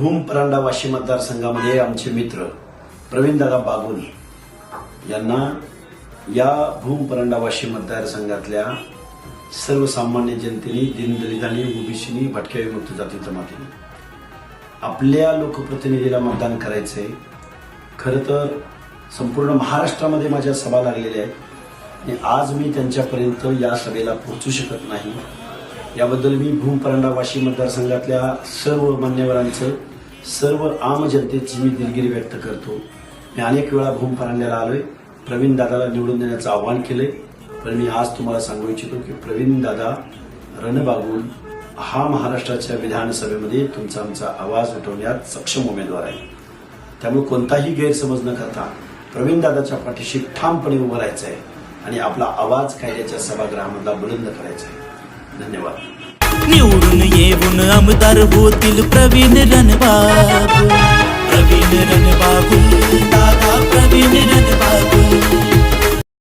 भूम परांडा वाशी मतदारसंघामध्ये आमचे मित्र प्रवीणदादा बागोनी यांना या भूम परांडा वाशी मतदारसंघातल्या सर्वसामान्य जनतेने दीनदलितांनी ओबीसीनी भटक्या विमुक्त जाती जमातीने आपल्या लोकप्रतिनिधीला मतदान करायचंय. खरं तर संपूर्ण महाराष्ट्रामध्ये माझ्या सभा लागलेल्या आहेत. आणि आज मी त्यांच्यापर्यंत या सभेला पोहोचू शकत नाही. याबद्दल मी भूम परांडा वाशी मतदारसंघातल्या सर्व मान्यवरांचं सर्व आम जनतेची मी दिलगिरी व्यक्त करतो. मी अनेक वेळा भूम परांड्याला आलोय. प्रवीण दादाला निवडून देण्याचं आव्हान केलंय. पण मी आज तुम्हाला सांगू इच्छितो की प्रवीण दादा रणबागून हा महाराष्ट्राच्या विधानसभेमध्ये तुमचा आमचा आवाज उठवण्यात सक्षम उमेदवार आहे. त्यामुळे कोणताही गैरसमज न करता प्रवीण दादाच्या पाठीशी ठामपणे उभं राहायचं आहे आणि आपला आवाज कायद्याच्या सभागृहामधला बुलंद करायचा आहे धन्यवाद. आमदार होतील प्रवीण रणबाब. प्रवीण रणबाब.